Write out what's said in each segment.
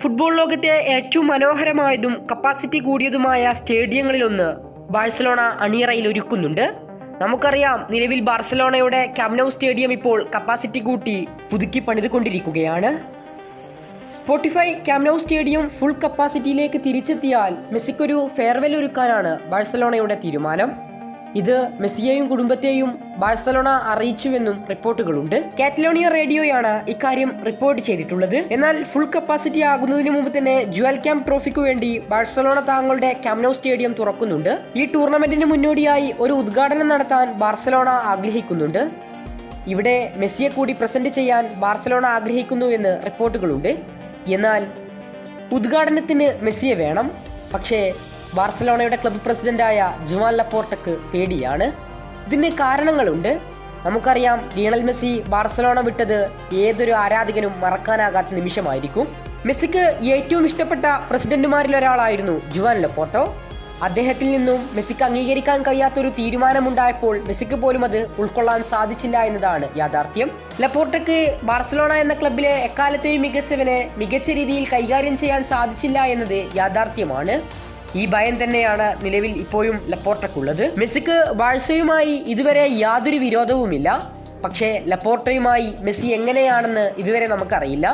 Football ലോകത്തെ ഏറ്റവും മനോഹരമായതും capacity കൂടിയതുമായ സ്റ്റേഡിയങ്ങളിലൊന്ന് Barcelona അണിയറയിൽ ഒരുക്കുന്നുണ്ട്. നമുക്കറിയാം നിലവിൽ ബാഴ്സലോണയുടെ ക്യാമ്നൌ സ്റ്റേഡിയം ഇപ്പോൾ കപ്പാസിറ്റി കൂട്ടി പുതുക്കി പണിതുകൊണ്ടിരിക്കുകയാണ്. Spotify Camp Nou stadium full കപ്പാസിറ്റിയിലേക്ക് തിരിച്ചെത്തിയാൽ മെസ്സിക്കൊരു ഫെയർവെൽ ഒരുക്കാനാണ് ബാഴ്സലോണയുടെ തീരുമാനം. ഇത് മെസ്സിയെയും കുടുംബത്തെയും ബാഴ്സലോണ അറിയിച്ചുവെന്നും റിപ്പോർട്ടുകളുണ്ട്. കാറ്റലോണിയ റേഡിയോയാണ് ഇക്കാര്യം റിപ്പോർട്ട് ചെയ്തിട്ടുള്ളത്. എന്നാൽ ഫുൾ കപ്പാസിറ്റി ആകുന്നതിന് മുമ്പ് തന്നെ ജുവൽ ക്യാമ്പ് ട്രോഫിക്ക് വേണ്ടി ബാഴ്സലോണ താങ്കളുടെ ക്യാമ്നൌ സ്റ്റേഡിയം തുറക്കുന്നുണ്ട്. ഈ ടൂർണമെന്റിന് മുന്നോടിയായി ഒരു ഉദ്ഘാടനം നടത്താൻ ബാഴ്സലോണ ആഗ്രഹിക്കുന്നുണ്ട്. ഇവിടെ മെസ്സിയെ കൂടി പ്രസന്റ് ചെയ്യാൻ ബാഴ്സലോണ ആഗ്രഹിക്കുന്നു എന്ന് റിപ്പോർട്ടുകളുണ്ട്. എന്നാൽ ഉദ്ഘാടനത്തിന് മെസ്സിയെ വേണം. പക്ഷേ ബാർസലോണയുടെ ക്ലബ്ബ് പ്രസിഡന്റായ ജുവാൻ ലപ്പോർട്ടക്ക് പേടിയാണ്. ഇതിന് കാരണങ്ങളുണ്ട്. നമുക്കറിയാം ലിയണൽ മെസ്സി ബാർസലോണ വിട്ടത് ഏതൊരു ആരാധകനും മറക്കാനാകാത്ത നിമിഷമായിരിക്കും. മെസ്സിക്ക് ഏറ്റവും ഇഷ്ടപ്പെട്ട പ്രസിഡന്റുമാരിൽ ഒരാളായിരുന്നു ജുവാൻ ലപ്പോർട്ടോ. അദ്ദേഹത്തിൽ നിന്നും മെസ്സിക്ക് അംഗീകരിക്കാൻ കഴിയാത്തൊരു തീരുമാനമുണ്ടായപ്പോൾ മെസ്സിക്ക് പോലും അത് ഉൾക്കൊള്ളാൻ സാധിച്ചില്ല എന്നതാണ് യാഥാർത്ഥ്യം. ലപ്പോർട്ടക്ക് ബാർസലോണ എന്ന ക്ലബിലെ എക്കാലത്തെയും മികച്ചവനെ മികച്ച രീതിയിൽ കൈകാര്യം ചെയ്യാൻ സാധിച്ചില്ല എന്നത് യാഥാർത്ഥ്യമാണ്. ഈ ഭയം തന്നെയാണ് നിലവിൽ ഇപ്പോഴും ലപ്പോർട്ടക്കുള്ളത്. മെസ്സിക്ക് ബാഴ്സയുമായി ഇതുവരെ യാതൊരു വിരോധവുമില്ല. പക്ഷേ ലപ്പോർട്ടയുമായി മെസ്സി എങ്ങനെയാണെന്ന് ഇതുവരെ നമുക്കറിയില്ല.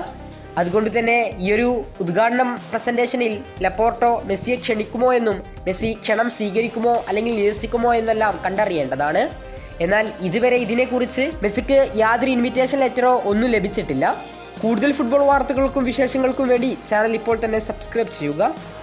അതുകൊണ്ട് തന്നെ ഈ ഒരു ഉദ്ഘാടനം പ്രസന്റേഷനിൽ ലപ്പോർട്ടോ മെസ്സിയെ ക്ഷണിക്കുമോ എന്നും മെസ്സി ക്ഷണം സ്വീകരിക്കുമോ അല്ലെങ്കിൽ നിരസിക്കുമോ എന്നെല്ലാം കണ്ടറിയേണ്ടതാണ്. എന്നാൽ ഇതുവരെ ഇതിനെക്കുറിച്ച് മെസ്സിക്ക് യാതൊരു ഇൻവിറ്റേഷൻ ലെറ്ററോ ഒന്നും ലഭിച്ചിട്ടില്ല. കൂടുതൽ ഫുട്ബോൾ വാർത്തകൾക്കും വിശേഷങ്ങൾക്കും വേണ്ടി ചാനൽ ഇപ്പോൾ തന്നെ സബ്സ്ക്രൈബ് ചെയ്യുക.